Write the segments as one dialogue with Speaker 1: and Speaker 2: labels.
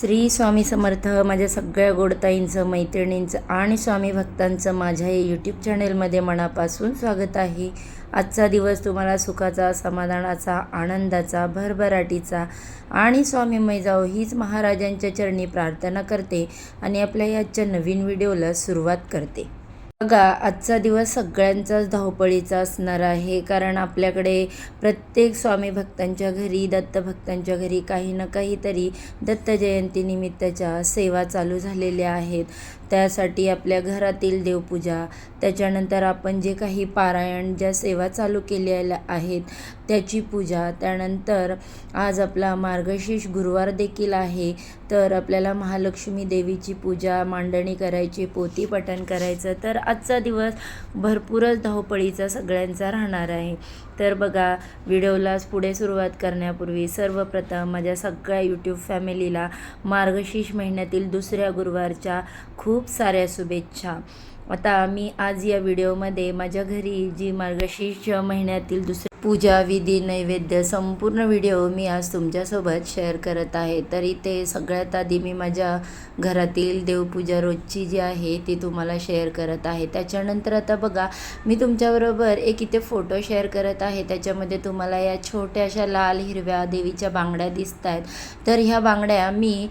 Speaker 1: श्री स्वामी समर्थ माझ्या सगळ्या गोडताईंचं मैत्रिणींचं आणि स्वामी भक्तांचं माझ्या या यूट्यूब चॅनेलमध्ये मनापासून स्वागत आहे. आजचा दिवस तुम्हाला सुखाचा समाधानाचा आनंदाचा भरभराटीचा आणि स्वामीमय जाओ हीच महाराजांच्या चरणी प्रार्थना करते आणि आपल्या याच्या नवीन व्हिडिओला सुरुवात करते. बघा आजचा दिवस सगळ्यांचाच धावपळीचा असणार आहे. कारण आपल्याकडे प्रत्येक स्वामी भक्तांच्या घरी दत्तभक्तांच्या घरी काही ना काहीतरी दत्त जयंतीनिमित्तच्या सेवा चालू झालेल्या आहेत. त्यासाठी आपल्या घरातील देवपूजा त्याच्यानंतर आपण जे काही पारायण ज्या सेवा चालू केलेल्या आहेत त्याची पूजा त्यानंतर आज आपला मार्गशीर्ष गुरुवार देखील आहे तर आपल्याला महालक्ष्मी देवीची पूजा मांडणी करायची पोती पठण करायचं तर आजचा दिवस भरपूरच धावपळीचा सगळ्यांचा राहणार आहे. तर बघा व्हिडिओलाच पुढे सुरुवात करण्यापूर्वी सर्वप्रथम माझ्या सगळ्या यूट्यूब फॅमिलीला मार्गशीर्ष महिन्यातील दुसऱ्या गुरुवारच्या खूप साऱ्या शुभेच्छा. आता मी आज या व्हिडिओमध्ये माझ्या घरी जी मार्गशीर्ष महिन्यातील दुसऱ्या पूजा विधी नैवेद्य संपूर्ण व्हिडिओ मी आज तुमच्यासोबत शेअर करत आहे. तर इथे सगळ्यात आधी मी माझ्या घरातील देवपूजा रोजची जी आहे ती तुम्हाला शेअर करत आहे. त्याच्यानंतर आता बघा मी तुमच्याबरोबर एक इथे फोटो शेअर करत आहे. त्याच्यामध्ये तुम्हाला या छोट्याशा लाल हिरव्या देवीच्या बांगड्या दिसत आहेत तर ह्या बांगड्या मी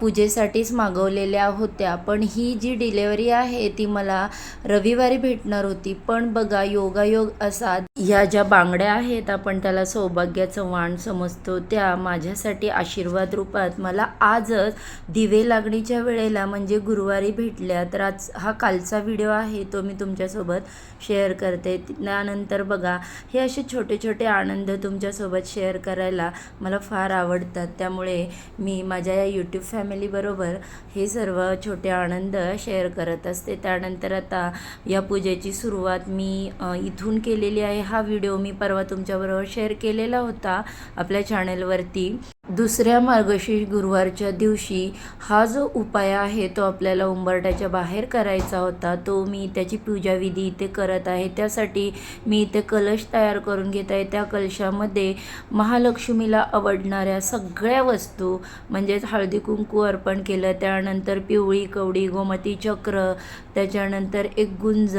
Speaker 1: पूजेसाठीच मागवलेल्या होत्या. पण ही जी डिलेवरी आहे ती मला रविवारी भेटणार होती. पण बघा योगायोग असा ह्या ज्या बांग बांगड्या आहेत आपण त्याला सौभाग्याचं वाण समजतो. त्या माझ्यासाठी आशीर्वाद रूपात मला आजच दिवे लागणीच्या वेळेला म्हणजे गुरुवारी भेटल्या. तर आज हा कालचा व्हिडिओ आहे तो मी तुमच्यासोबत शेअर करते. त्यानंतर बघा हे असे छोटे छोटे आनंद तुमच्यासोबत शेअर करायला मला फार आवडतात. त्यामुळे मी माझ्या या यूट्यूब फॅमिलीबरोबर हे सर्व छोटे आनंद शेअर करत असते. त्यानंतर आता या पूजेची सुरुवात मी इथून केलेली आहे. हा व्हिडिओ मी परवा तुमच्याबरोबर शेअर केलेला होता. आपल्या चॅनेलवरती दुसऱ्या मार्गशीर्ष गुरुवारच्या दिवशी हा जो उपाय आहे तो आपल्याला उंबरट्याच्या बाहेर करायचा होता. तो मी त्याची पूजाविधी इथे करत आहे. त्यासाठी मी इथे कलश तयार करून घेत आहे. त्या कलशामध्ये महालक्ष्मीला आवडणाऱ्या सगळ्या वस्तू म्हणजेच हळदी कुंकू अर्पण केलं. त्यानंतर पिवळी कवडी गोमती चक्र त्याच्यानंतर एक गुंज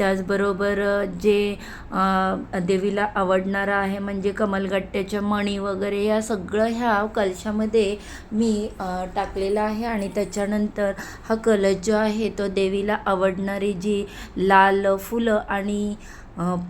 Speaker 1: त्याचबरोबर जे देवीला आवडणारं आहे म्हणजे कमलगट्ट्याच्या मणी वगैरे या सगळं ह्या कलशामध्ये मी टाकलेला टाकलेलं आहे. आणि त्याच्यानंतर हा कलश जो आहे तो देवीला आवडणारी जी लाल फुलं आणि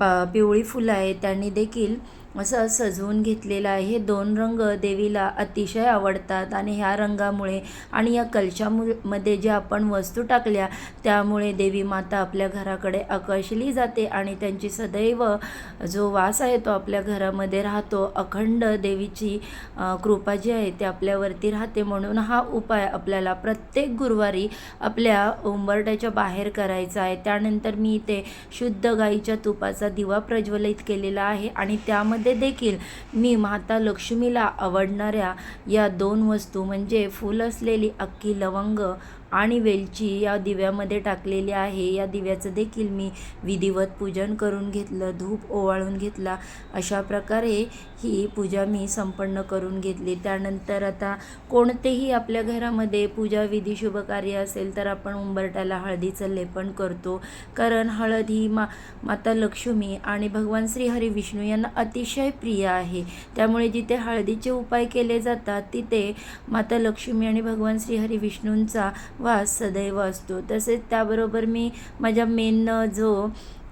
Speaker 1: पा पिवळी फुलं आहे त्यांनी देखील असं सजवून घेतलेलं आहे. हे दोन रंग देवीला अतिशय आवडतात आणि ह्या रंगामुळे आणि या कलशामध्ये जे आपण वस्तू टाकल्या त्यामुळे देवी माता आपल्या घराकडे आकर्षली जाते आणि त्यांची सदैव जो वास आहे तो आपल्या घरामध्ये राहतो. अखंड देवीची कृपा जी आहे ती आपल्यावरती राहते. म्हणून हा उपाय आपल्याला प्रत्येक गुरुवारी आपल्या उंबरट्याच्या बाहेर करायचा आहे. त्यानंतर मी इथे शुद्ध गाईच्या तुपाचा दिवा प्रज्वलित केलेला आहे आणि त्यामध्ये देखील मी माता लक्ष्मीला आवडणाऱ्या या दोन वस्तू म्हणजे फूल असलेली अख्खी लवंग आणि वेलची या दिव्यामध्ये टाकलेली आहे. या दिव्याचं देखील मी विधिवत पूजन करून घेतलं धूप ओवाळून घेतला. अशा प्रकारे ही पूजा मी संपन्न करून घेतली. त्यानंतर आता कोणतेही आपल्या घरामध्ये पूजा विधी शुभ कार्य असेल तर आपण उंबरट्याला हळदीचं लेपन करतो. कारण हळद ही मा माता लक्ष्मी आणि भगवान श्री हरी विष्णू यांना अतिशय प्रिय आहे. त्यामुळे जिथे हळदीचे उपाय केले जातात तिथे माता लक्ष्मी आणि भगवान श्री हरी विष्णूंचा वास सदैव असतो. तसेच त्याबरोबर मी माझ्या मेन जो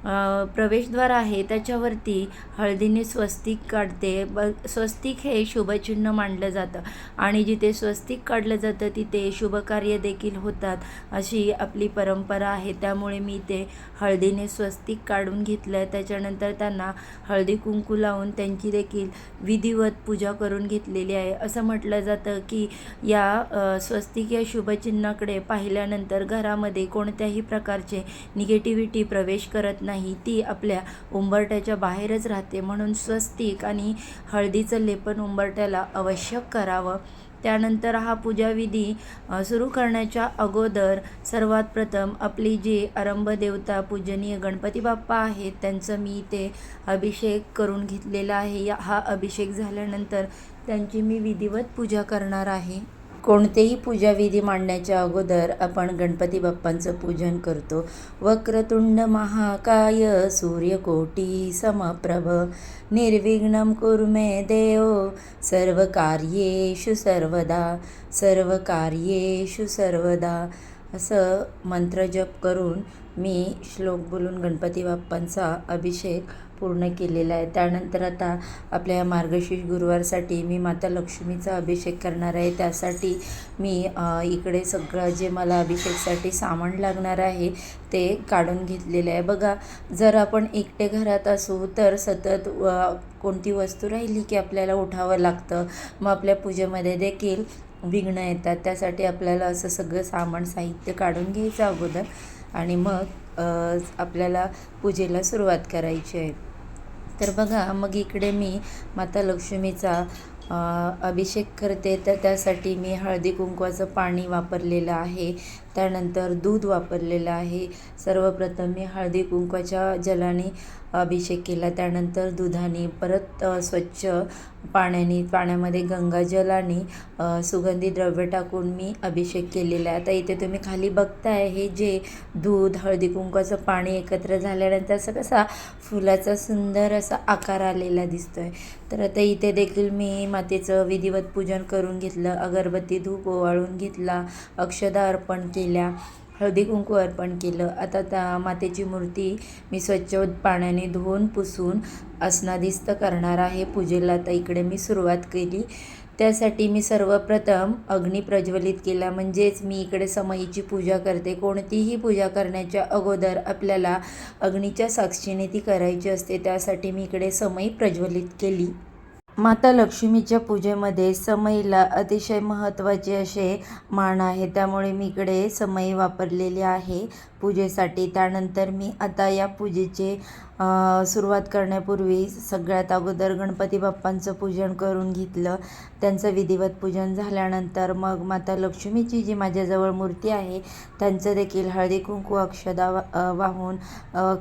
Speaker 1: प्रवेशद्वार आहे त्याच्यावरती हळदीने स्वस्तिक काढते. ब स्वस्तिक हे शुभचिन्ह मानलं जातं. आणि जिथे स्वस्तिक काढलं जातं तिथे शुभकार्य देखील होतात अशी आपली परंपरा आहे. त्यामुळे मी ते हळदीने स्वस्तिक काढून घेतलं. त्याच्यानंतर त्यांना हळदी कुंकू लावून त्यांची देखील विधिवत पूजा करून घेतलेली आहे. असं म्हटलं जातं की या स्वस्तिक या शुभचिन्हाकडे पाहिल्यानंतर घरामध्ये कोणत्याही प्रकारचे निगेटिव्हिटी प्रवेश करत नाही ती आपल्या उंबरट्याच्या बाहेरच राहते. म्हणून स्वस्तिक आणि हळदीचं लेपन उंबरट्याला आवश्यक करावं. त्यानंतर हा पूजाविधी सुरू करण्याच्या अगोदर सर्वात प्रथम आपली जी आरंभ देवता पूजनीय गणपती बाप्पा आहेत त्यांचं मी इथे अभिषेक करून घेतलेला आहे. या हा अभिषेक झाल्यानंतर त्यांची मी विधिवत पूजा करणार आहे. कोणतेही पूजाविधी मांडण्याच्या अगोदर आपण गणपती बाप्पांचं पूजन करतो. वक्रतुंड महाकाय सूर्यकोटी समप्रभ निर्विघ्न कुर्मे देव सर्व कार्येषु सर्वदा सर्व कार्येषु सर्वदा असं मंत्रजप करून मी श्लोक बोलून गणपती बाप्पांचा अभिषेक पूर्ण केलेलं आहे. त्यानंतर आता आपल्या मार्गशीर्ष गुरुवारसाठी मी माता लक्ष्मीचा अभिषेक करणार आहे. त्यासाठी मी इकडे सगळं जे मला अभिषेकसाठी सामान लागणार आहे ते काढून घेतलेलं आहे. बघा जर आपण एकटे घरात असू तर सतत कोणती वस्तू राहिली की आपल्याला उठावं लागतं? मग आपल्या पूजेमध्ये देखील विघ्न येतात. त्यासाठी आपल्याला असं सगळं सामान साहित्य काढून घ्यायचं अगोदर आणि मग आपल्याला पूजेला सुरुवात करायची आहे. तर बघा मग इकडे मी माता लक्ष्मीचा अभिषेक करते. तर त्यासाठी मी हळदी कुंकवाचं पाणी वापरलेलं आहे. त्यानंतर दूध वापरलेलं आहे. सर्वप्रथम मी हळदी कुंकवाच्या जलाने अभिषेक केला. त्यानंतर दुधाने परत स्वच्छ पाण्याने पाण्यामध्ये गंगाजल आणि सुगंधी द्रव्य टाकून मी अभिषेक केलेला आहे. आता इथे तुम्ही खाली बघताय हे जे दूध हळदी कुंकवाचं पाणी एकत्र झाल्यानंतर असं कसा फुलाचा सुंदर असा आकार आलेला दिसतो आहे तर आता इथे देखील मी मातेचं विधिवत पूजन करून घेतलं अगरबत्ती धूप ओवाळून घेतला अक्षदा अर्पण केल्या. हळदी कुंकू अर्पण केलं. आता त्या मातेची मूर्ती मी स्वच्छ पाण्याने धुवून पुसून अस्नादिस्त करणार आहे. पूजेला आता इकडे मी सुरुवात केली. त्यासाठी मी सर्वप्रथम अग्नी प्रज्वलित केला. म्हणजेच मी इकडे समईची पूजा करते. कोणतीही पूजा करण्याच्या अगोदर आपल्याला अग्नीच्या साक्षीने ती करायची असते. त्यासाठी मी इकडे समई प्रज्वलित केली. माता लक्ष्मीच्या पूजेमध्ये समईला अतिशय महत्त्वाचे असे मान आहे. त्यामुळे मी इकडे समई वापरलेली आहे पूजेसाठी. त्यानंतर मी आता या पूजेचे सुरुवात करण्यापूर्वी सगळ्यात अगोदर गणपती बाप्पांचं पूजन करून घेतलं. त्यांचं विधिवत पूजन झाल्यानंतर मग माता लक्ष्मीची जी माझ्याजवळ मूर्ती आहे त्यांचं देखील हळदी कुंकू अक्षदा वा- वाहून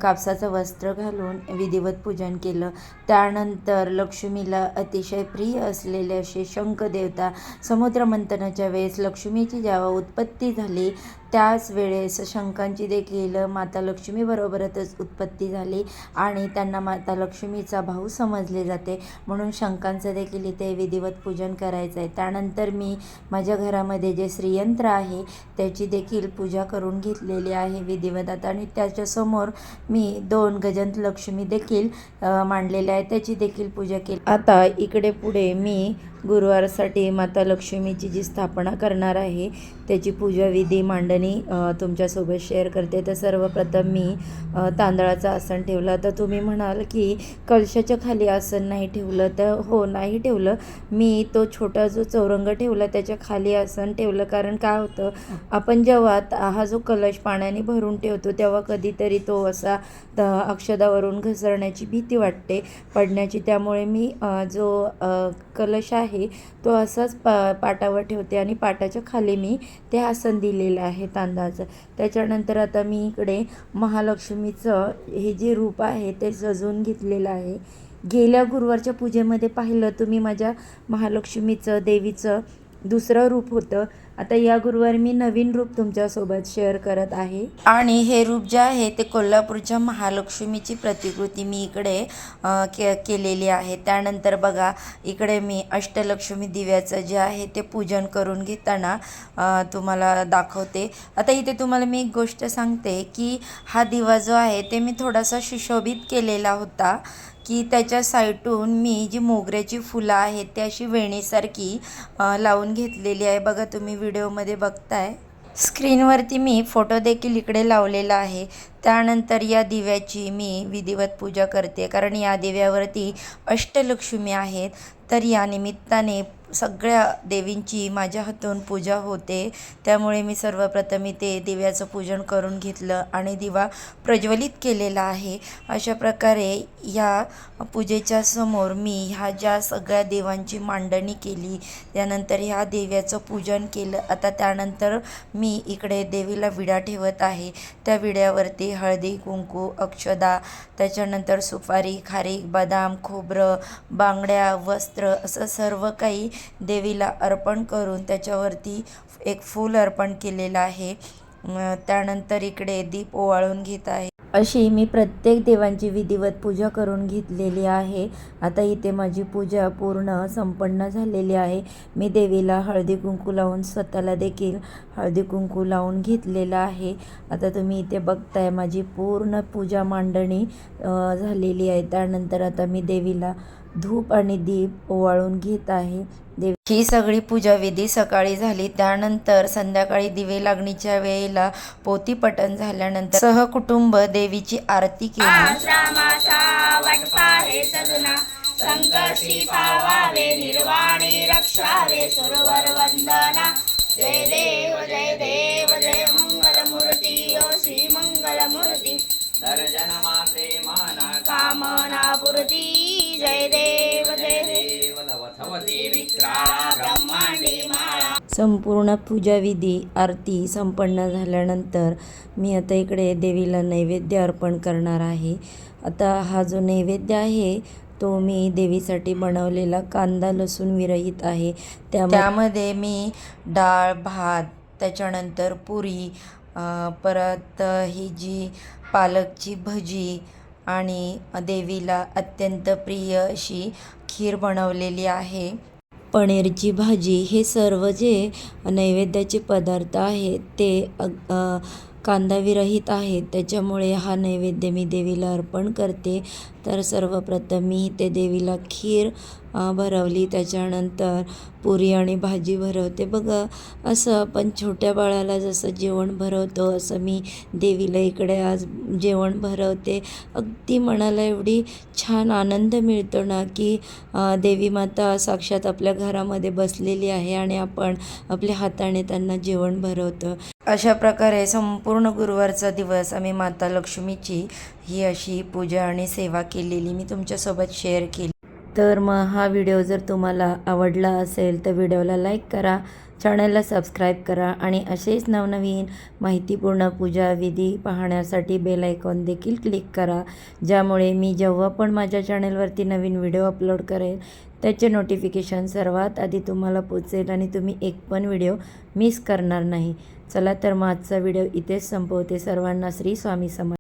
Speaker 1: कापसाचं वस्त्र घालून विधिवत पूजन केलं. त्यानंतर लक्ष्मीला अतिशय प्रिय असलेले असे शंख देवता समुद्रमंथनाच्या वेळेस लक्ष्मीची जेव्हा उत्पत्ती झाली त्याच वेळेस शंखांची देखील माता लक्ष्मीबरोबरच उत्पत्ती झाली. आणि त्यांना माता लक्ष्मीचा भाऊ समजले जाते. म्हणून शंकांचं देखील इथे विधिवत पूजन करायचं आहे. त्यानंतर मी माझ्या घरामध्ये जे श्रीयंत्र आहे त्याची देखील पूजा करून घेतलेली आहे विधिवत आता आणि त्याच्यासमोर मी दोन गजंत लक्ष्मी देखील मांडलेल्या आहे त्याची देखील पूजा केली. आता इकडे पुढे मी गुरुवारसाठी माता लक्ष्मीची जी स्थापना करणार आहे त्याची पूजाविधी मांडणी तुमच्यासोबत शेअर करते. तर सर्वप्रथम मी तांदळाचं आसन ठेवलं. तर तुम्ही म्हणाल की कलशाच्या खाली आसन नाही ठेवलं तर हो नाही ठेवलं. मी तो छोटा जो चौरंग ठेवला त्याच्याखाली आसन ठेवलं. कारण काय होतं आपण जेव्हा हा जो कलश पाण्याने भरून ठेवतो तेव्हा कधीतरी तो असा त- अक्षदावरून घसरण्याची भीती वाटते पडण्याची. त्यामुळे मी जो कलश आहे तो असाच पा पाटावर ठेवते आणि पाटाच्या खाली मी ते आसन दिलेलं आहे तांदळाचं. त्याच्यानंतर आता मी इकडे महालक्ष्मीचं हे जे रूप आहे ते सजवून घेतलेलं आहे. गेल्या गुरुवारच्या पूजेमध्ये पाहिलं तुम्ही माझ्या महालक्ष्मीचं देवीचं दुसरं रूप होतं. आता या गुरुवारी मी नवीन रूप तुमच्यासोबत शेअर करत आहे. आणि हे रूप जे आहे ते कोल्हापूरच्या महालक्ष्मीची प्रतिकृती मी इकडे के केलेली आहे. त्यानंतर बघा इकडे मी अष्टलक्ष्मी दिव्याचं जे आहे ते पूजन करून घेताना तुम्हाला दाखवते. आता इथे तुम्हाला मी एक गोष्ट सांगते की हा दिवा जो आहे ते मी थोडासा सुशोभित केलेला होता. की त्याच्या साईडून मी जी मोगऱ्याची फुलं आहेत ती अशी वेणीसारखी लावून घेतलेली आहे. बघा तुम्ही व्हिडिओमध्ये बघताय. स्क्रीनवरती मी फोटो देखील इकडे लावलेला आहे. त्यानंतर या दिव्याची मी विधिवत पूजा करते कारण या दिव्यावरती अष्टलक्ष्मी आहेत. तर या निमित्ताने सगळ्या देवींची माझ्या हातून पूजा होते. त्यामुळे मी सर्वप्रथम इथे दिव्याचं पूजन करून घेतलं आणि दिवा प्रज्वलित केलेला आहे. अशा प्रकारे ह्या पूजेच्या समोर मी ह्या ज्या सगळ्या देवांची मांडणी केली त्यानंतर ह्या देव्याचं पूजन केलं. आता त्यानंतर मी इकडे देवीला विडा ठेवत आहे. त्या विड्यावरती हळदी कुंकू अक्षदा त्याच्यानंतर सुपारी खारीक बदाम खोबरं बांगड्या वस्त्र असं सर्व काही देवीला अर्पण करून त्याच्यावरती एक फूल अर्पण केलेलं आहे. त्यानंतर इकडे दीप ओवाळून घेत आहे. अशी मी प्रत्येक देवांची विधिवत पूजा करून घेतलेली आहे. आता इथे माझी पूजा पूर्ण संपन्न झालेली आहे. मी देवीला हळदी कुंकू लावून स्वतःला देखील हळदी कुंकू लावून घेतलेलं आहे. आता तुम्ही इथे बघताय माझी पूर्ण पूजा मांडणी झालेली आहे. त्यानंतर आता मी देवीला धूप आणि दीप ओवाळून घेत आहे. देव. ही सगळी पूजा विधी सकाळी झाली. त्यानंतर संध्याकाळी दिवे लागणीच्या वेळेला पोथीपठण झाल्यानंतर सहकुटुंब देवीची आरती केली.
Speaker 2: आश्रमाचा वटपाहे सजना. संकटी पावावे निर्वाणी रक्षावे सुरवर वंदना. जय देव जय देव जय मंगलमूर्ती ओ श्री मंगलमूर्ती.
Speaker 3: दर्शन मात्रे माना
Speaker 2: कामना पुरती.
Speaker 1: संपूर्ण पूजाविधी आरती संपन्न झाल्यानंतर मी आता इकडे देवीला नैवेद्य अर्पण करणार आहे. आता हा जो नैवेद्य आहे तो मी देवीसाठी बनवलेला कांदा लसूण विरहित आहे. त्या त्यामध्ये मी डाळ भात त्याच्यानंतर पुरी परत ही जी पालकची भजी आणि देवीला अत्यंत प्रिय अशी खीर बनवलेली आहे. पनीरची भाजी हे सर्व जे नैवेद्याचे पदार्थ आहेत ते अग- कांदाविरहित आहेत त्याच्यामुळे हा नैवेद्य मी देवीला अर्पण करते. तर सर्वप्रथम मी ते देवीला खीर भरवली. त्याच्यानंतर पुरी आणि भाजी भरवते. बघा असं आपण छोट्या बाळाला जसं जेवण भरवतो असं मी देवीला इकडे आज जेवण भरवते. अगदी मनाला एवढी छान आनंद मिळतो ना की देवी माता साक्षात आपल्या घरामध्ये बसलेली आहे आणि आपण आपल्या हाताने त्यांना जेवण भरवतो. अशा प्रकारे संपूर्ण गुरुवारचा दिवस आम्ही माता लक्ष्मीची ही अशी पूजा आणि सेवा केलेली मी तुमच्यासोबत शेअर केली. तर मग हा व्हिडिओ जर तुम्हाला आवडला असेल तर व्हिडिओला लाईक करा चॅनलला सबस्क्राईब करा आणि असेच नवनवीन माहितीपूर्ण पूजा विधी पाहण्यासाठी बेल आयकॉन देखील क्लिक करा ज्यामुळे मी जेव्हा पण माझ्या चॅनलवरती नवीन व्हिडिओ अपलोड करेल त्याचे नोटिफिकेशन सर्वात आधी तुम्हाला पोचेल आणि तुम्ही एक पण व्हिडिओ मिस करणार नाही. चला तर मग आजचा व्हिडिओ इथेच संपवते. सर्वांना श्री स्वामी समर्थ.